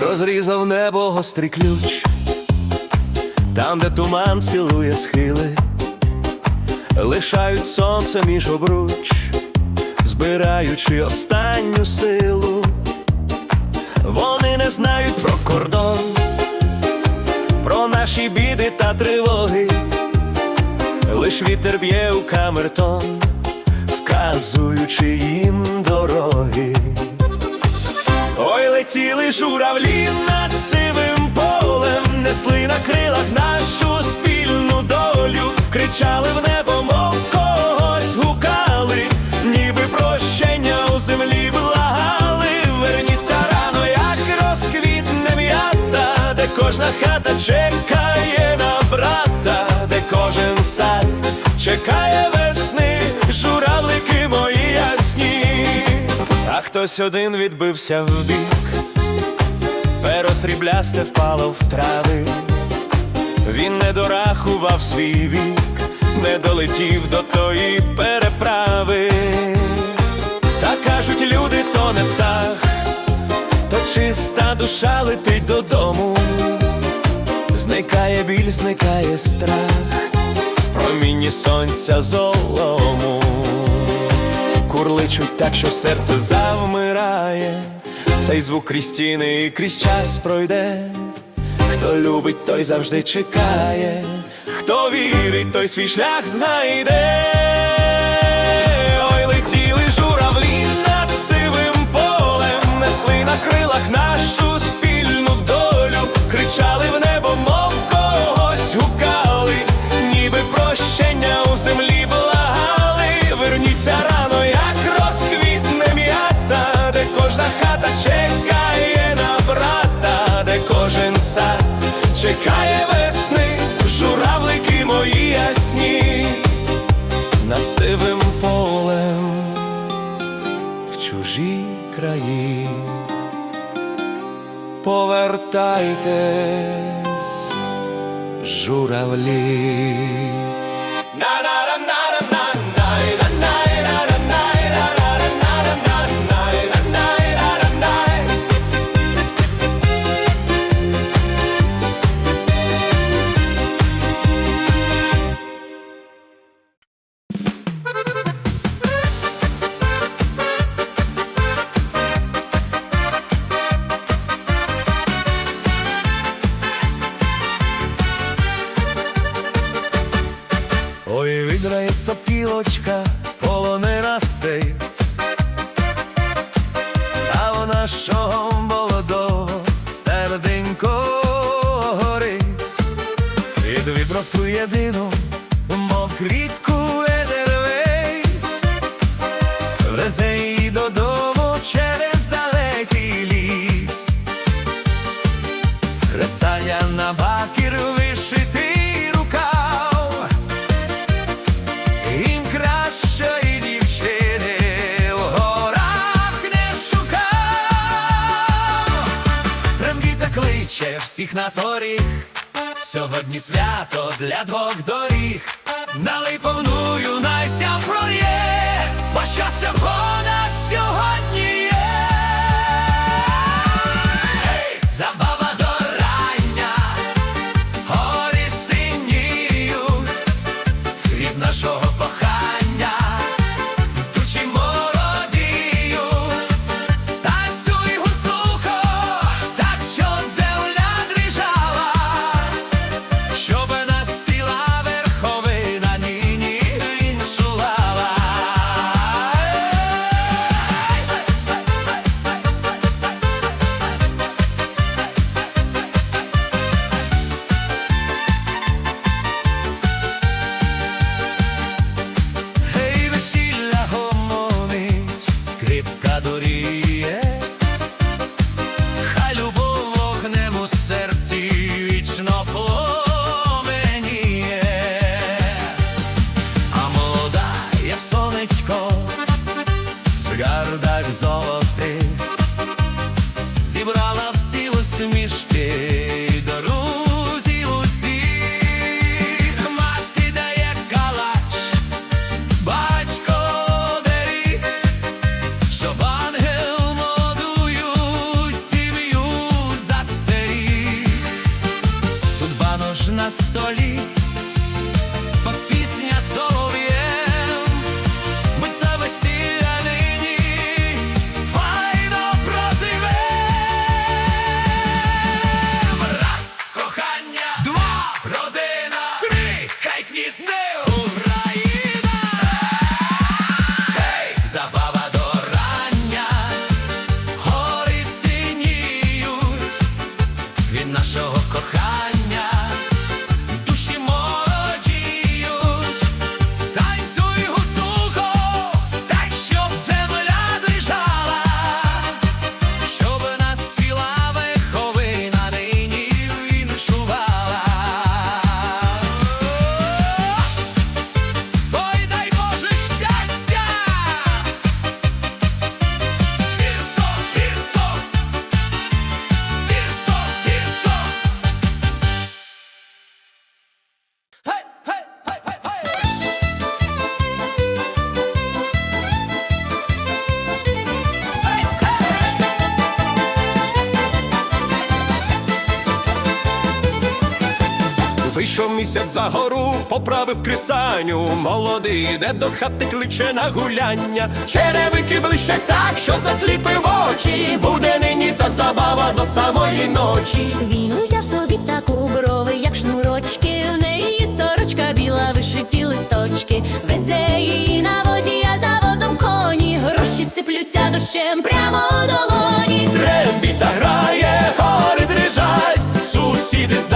Розрізав небо гострий ключ, там, де туман цілує схили, лишають сонце між обруч, збираючи останню силу. Вони не знають про кордон, наші біди та тривоги, лиш вітер б'є у камертон, вказуючи їм дороги. Ой, летіли журавлі над сивим полем, несли на крилах нашу спільну долю, кричали в небо, мов когось чекає весни, журавлики мої ясні. А хтось один відбився вбік, перо сріблясте впало в трави, він не дорахував свій вік, не долетів до тої переправи. Та кажуть, люди, то не птах, то чиста душа летить додому, зникає біль, зникає страх, промінні сонця золому курличуть так, що серце завмирає, цей звук крізь стіни і крізь час пройде. Хто любить, той завжди чекає, хто вірить, той свій шлях знайде. Ой, летіли журавлі над сивим полем, несли на крилах чекає весни, журавлики мої ясні над сивим полем в чужій краї. Повертайтесь, журавлі. Кресання на бакір вишитий рукав, їм кращої дівчини в горах не шукав. Трембіта кличе всіх на торік, сьогодні свято для двох доріг. Налий повную найся прорє, бо щастя понад сьогодні на столі, по пісня місяць за гору, поправив крисаню. Молодий іде до хати, кличе на гуляння. Черевики ближче так, що засліпив очі. Буде нині та забава до самої ночі. Він узяв собі таку брови, як шнурочки. В неї сорочка біла, вишиті листочки. Везе її на возі, а за возом коні. Гроші сиплються дощем прямо у долоні. Трембіта грає, гори дрижать. Сусіди з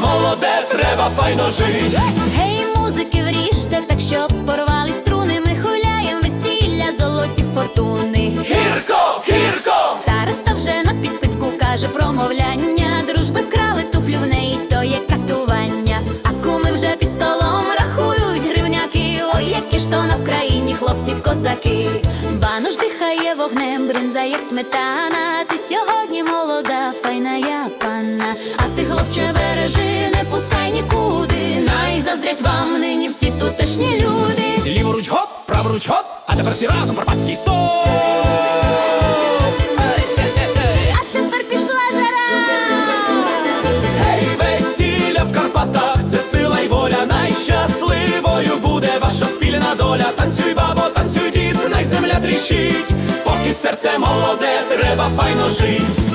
Молоде, треба файно жить. Гей, музики вріжте, так щоб порвали струни. Ми хуляєм весілля, золоті фортуни. Гірко, гірко! Староста вже на підпитку каже промовляння. Дружби вкрали туфлю в неї, то є катування. А куми вже під столом рахують гривняки. Ой, які ж то на Вкраїні хлопців козаки. Бануш дихає вогнем, бринза, як сметана. Ти сьогодні молода, файна я панна. Хлопче, бережи, не пускай нікуди. Най заздрять вам нині всі тутешні люди. Ліворуч гоп, праворуч гоп, а тепер всі разом карпатський стоп. А тепер пішла жара. Гей, весілля в Карпатах, це сила й воля. Найщасливою буде ваша спільна доля. Танцюй, бабо, танцюй, дід, най земля тріщить. Поки серце молоде, треба файно жить.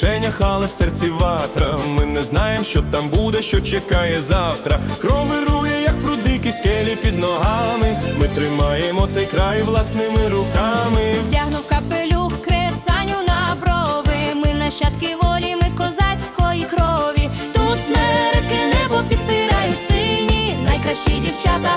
Кишенях, але в серці ватра. Ми не знаємо, що там буде, що чекає завтра. Кров вирує, як прудики скелі під ногами. Ми тримаємо цей край власними руками. Вдягнув капелюх, кресаню на брови. Ми нащадки волі, ми козацької крові. Тут смерки небо підпирають сині. Найкращі дівчата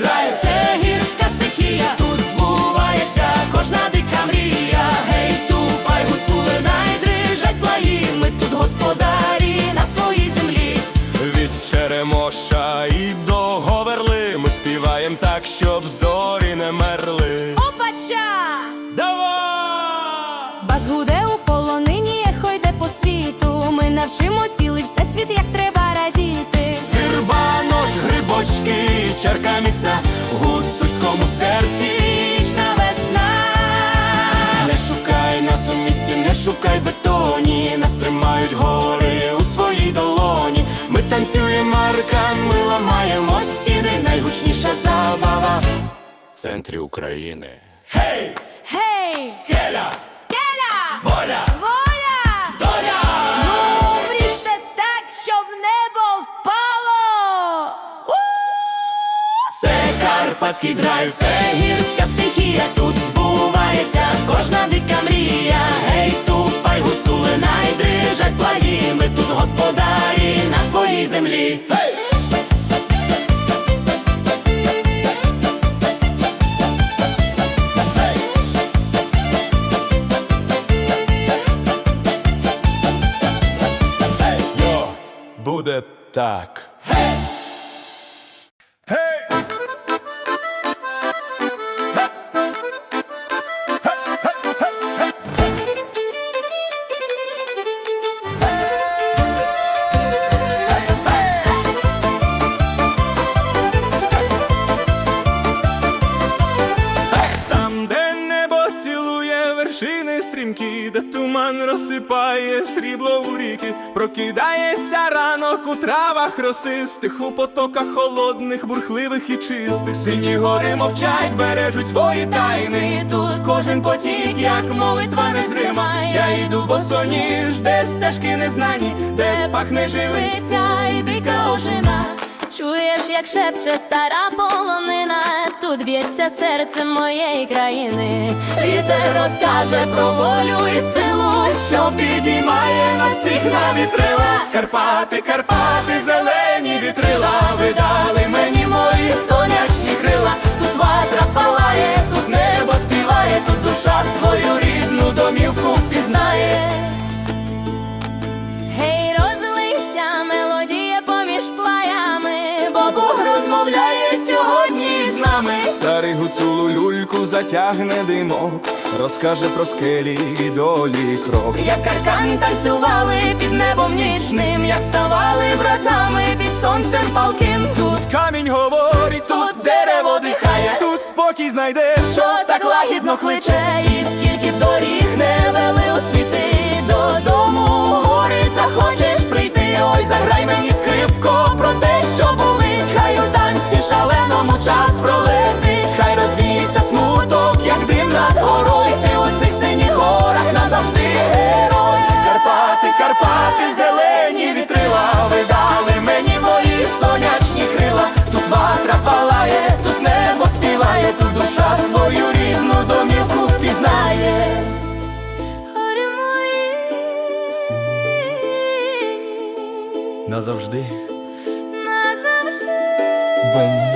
драйв. Це гірська стихія. Тут збувається кожна дика мрія. Гей, тупай, гуцули, найдрижать плаї. Ми тут господарі на своїй землі. Від Черемоша і до Говерли Ми співаєм так, щоб зорі не мерли. Опача! Давай! Бас гуде у полонині, ехо йде по світу. Ми навчимо цілий всесвіт, як треба грибочки, чарка міцна гуцульському серці. Вічна весна. Не шукай нас у місті, не шукай бетоні. Нас тримають гори у своїй долоні. Ми танцюємо аркан, ми ламаємо стіни. Найгучніша забава в центрі України. Гей! Гей! Скеля, Скеля! Воля! Карпатський драйв, це гірська стихія. Тут збувається кожна дика мрія. Гей, тупай гуцулина й дрижать плагі. Ми тут господарі на своїй землі. Йо, буде так. Росистих, у потоках холодних, бурхливих і чистих. Сині гори мовчать, бережуть свої тайни. Тут кожен потік, як молитва незрима. Я йду босоніж, де стежки незнані, де пахне. Живиця і дика ожина. Чуєш, як шепче стара полонина, тут б'ється серце моєї країни. Вітер розкаже про волю і силу, що підіймає нас всіх на вітрила. Карпати, Карпати, зелені вітрила. Ви дали мені мої сонячні крила. Тут ватра палає, тут небо співає, тут душа свою рідну домівку впізнає. Затягне димок, розкаже про скелі і долі крок. Як каркан танцювали під небом нічним, як ставали братами під сонцем палким. Тут Камінь говорить, тут дерево дихає, тут спокій знайдеш. що так лагідно кличе, і скільки б доріг не вели у світи додому, гори захочеш прийти, ой, заграй мені скрипко про те, що болить, хай у танці шаленому час пролетить, хай дим над горою, ти у цих синіх горах назавжди герой. Карпати, Карпати, зелені вітрила, ви дали мені мої сонячні крила. Тут ватра палає, тут небо співає, тут душа свою рідну домівку впізнає. гори мої сині, Назавжди. назавжди. Бені.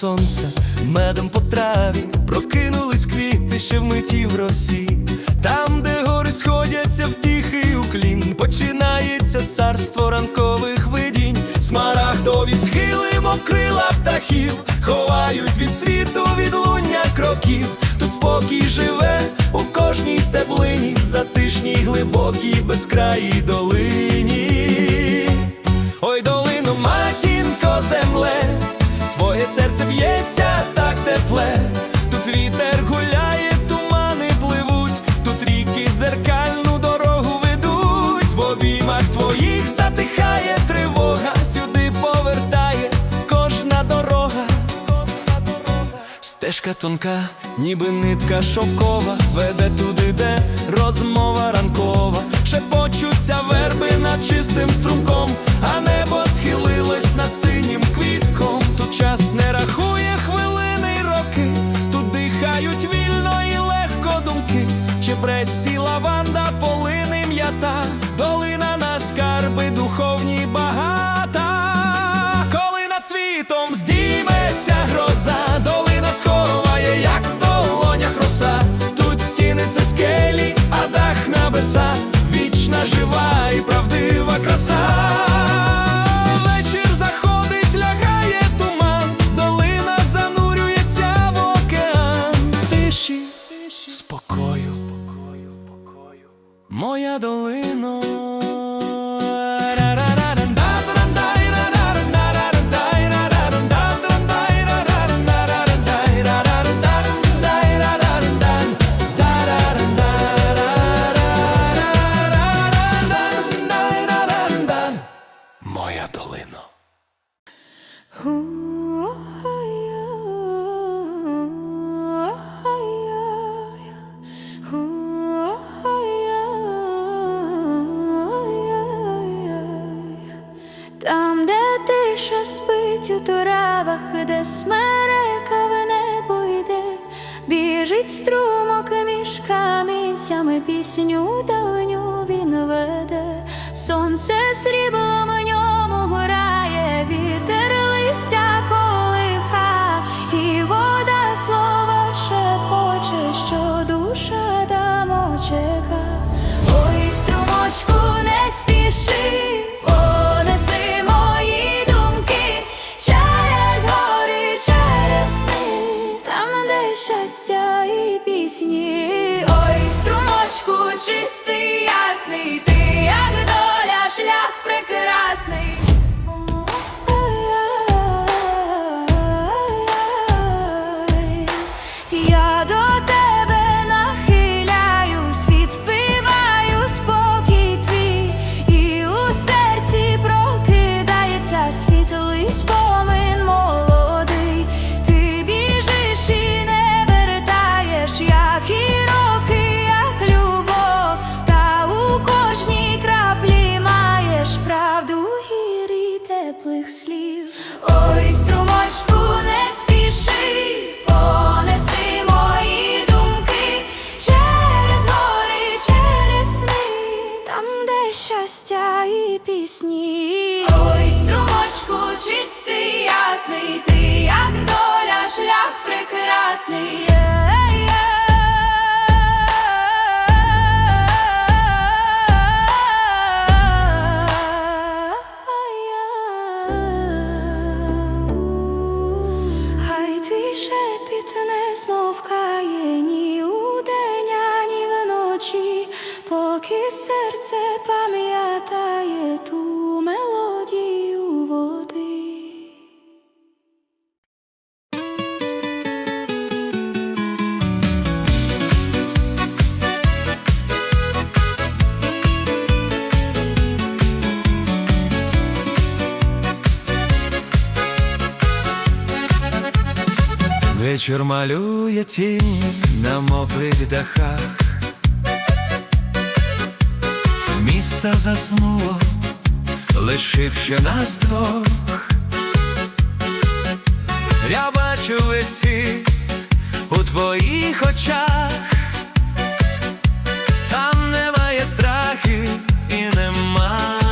Сонце медом по траві, прокинулись квіти ще вмиті в росі. Там, де гори сходяться в тихий уклін, починається царство ранкових видінь. Смарагдові схили, мов крила птахів, ховають від світу відлуння кроків. Тут спокій живе у кожній стеблині, в затишній глибокій безкраїй долині. Ой, долину, матінко, земле, серце б'ється так тепле, тут вітер гуляє, тумани пливуть, тут ріки дзеркальну дорогу ведуть, в обіймах твоїх затихає тривога, сюди повертає кожна дорога. Стежка тонка, ніби нитка шовкова, веде туди, де розмова ранкова, шепочуться верби над чистим струмком, а небо схилилось над синім квітком. Тут час і легко думки. Чебреці, лаванда, полини, м'ята, долина на скарби духовні багата. Коли над світом здійметься гроза, долина сховає, як в долонях роса. Тут стіни це скелі, а дах небеса, вічна жива і правдива краса. я долину. Моя долина. ясний, ти як доля, шлях прекрасний. Батько чистий, ясний ти, як доля, шлях прекрасний. є Вечір малює тінь на мокрих дахах, міста заснуло, лишивши нас двох. Я бачу весь світ у твоїх очах, там немає страхів і немає.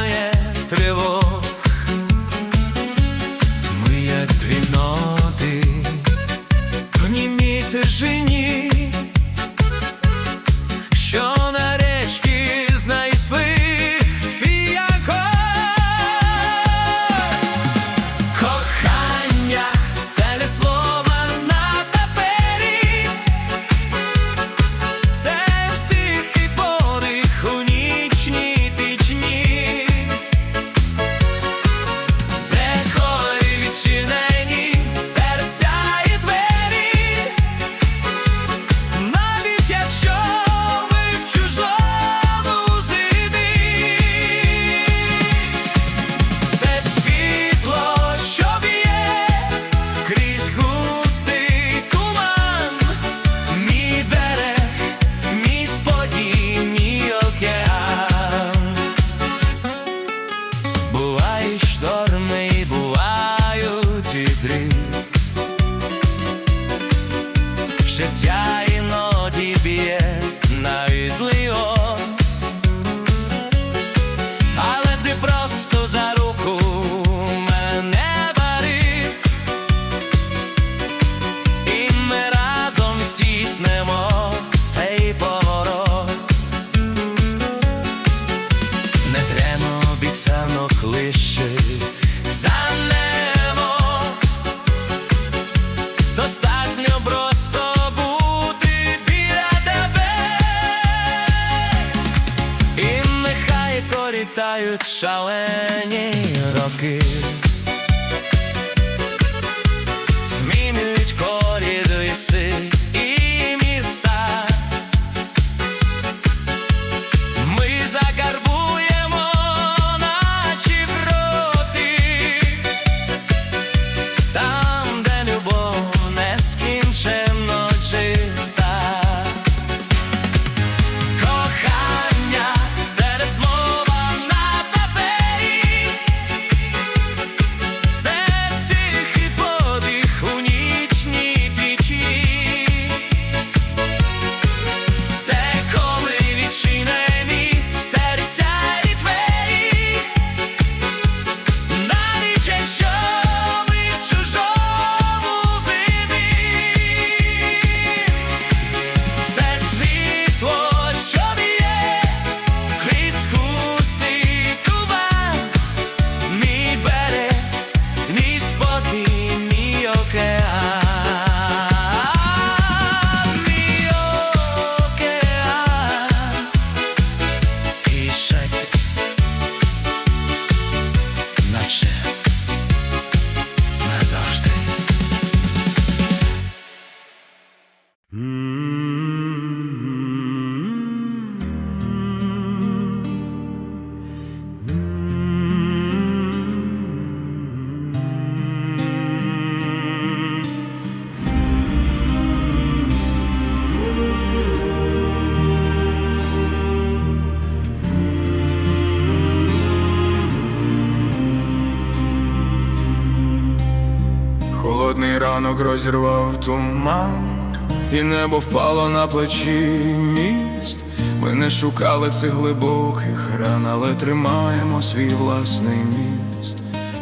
Ранок розірвав туман, і небо впало на плечі міст. Ми не шукали цих глибоких ран, але тримаємо свій власний міст.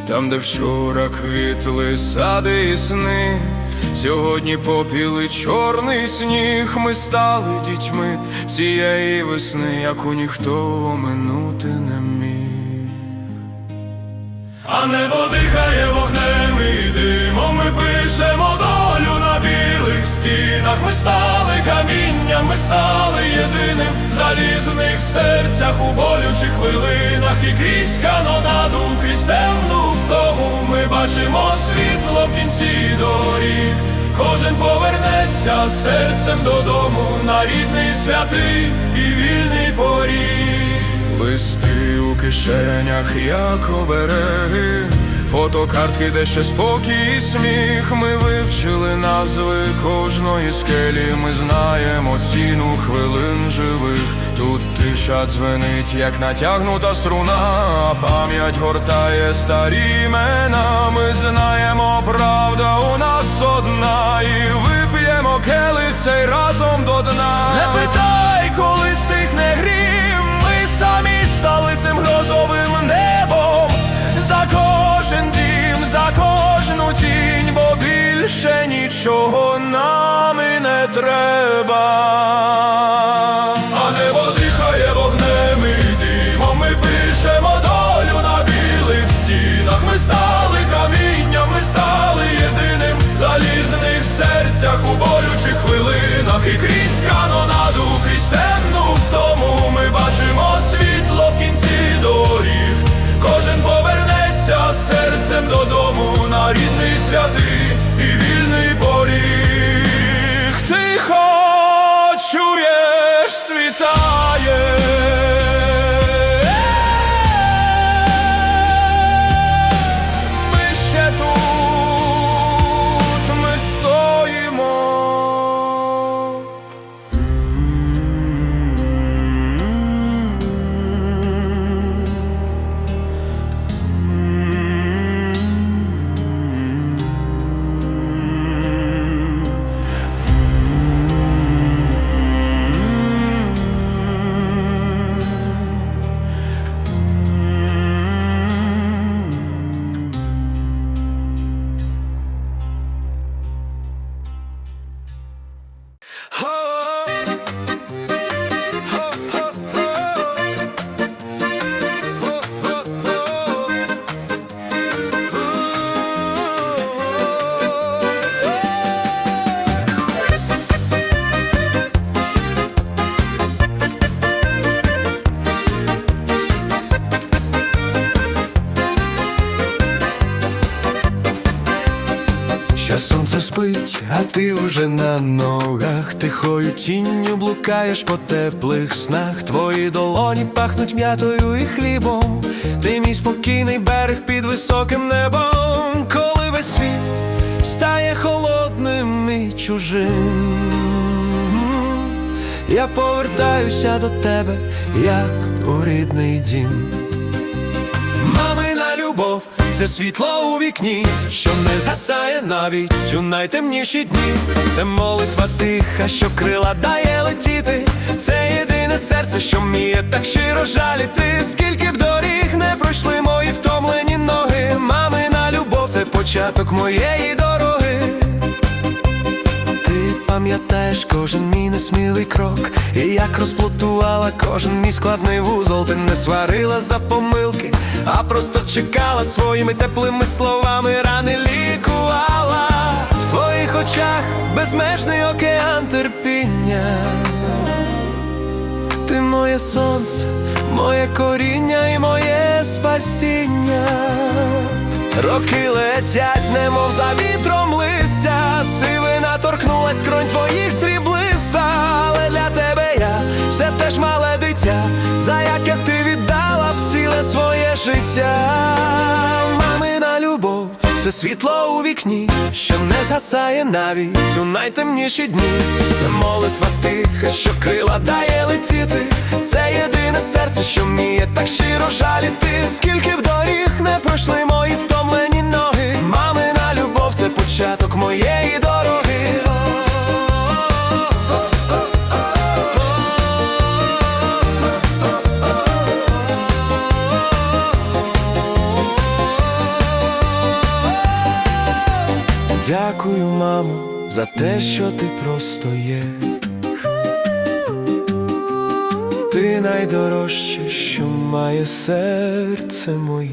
Там, де вчора квітли сади і сни, сьогодні попіли чорний сніг. Ми стали дітьми цієї весни, яку ніхто оминути не стали ми стали єдиним В залізних серцях у болючих хвилинах. І крізь канонаду, крізь темну втому Ми бачимо світло в кінці доріг. Кожен повернеться серцем додому На рідний святий і вільний поріг. Листи у кишенях, як обереги, фотокартки, де ще спокій і сміх. Ми вивчили назви кожної скелі. Ми знаємо ціну хвилин живих. Тут тиша дзвенить, як натягнута струна, пам'ять гортає старі імена. Ми знаємо, правда у нас одна, і вип'ємо келих цей разом до дна. Не питай, більше нічого нам і не треба. Спить, а ти вже на ногах, тихою тінню блукаєш по теплих снах. Твої долоні пахнуть м'ятою і хлібом. Ти мій спокійний берег під високим небом, коли весь світ стає холодним і чужим. Я повертаюся до тебе, як у рідний дім. Мамина любов це світло у вікні, що не згасає навіть у найтемніші дні. Це молитва тиха, що крила дає летіти. Це єдине серце, що вміє так щиро жаліти. Скільки б доріг не пройшли мої втомлені ноги. Мамина любов це початок моєї дороги. Пам'ятаєш кожен мій несмілий крок, і як розплутувала кожен мій складний вузол, ти не сварила за помилки, а просто чекала своїми теплими словами, рани лікувала в твоїх очах безмежний океан терпіння. Ти моє сонце, моє коріння і моє спасіння. Роки летять, немов за вітром скронь твоїх сріблиста, але для тебе я все теж мале дитя, за яке ти віддала б ціле своє життя. Мамина любов, це світло у вікні, що не згасає навіть у найтемніші дні. Це молитва тиха, що крила дає летіти. Це єдине серце, що вміє так щиро жаліти. Скільки б доріг не пройшли за те, що ти просто є. Ти найдорожче, що має серце моє.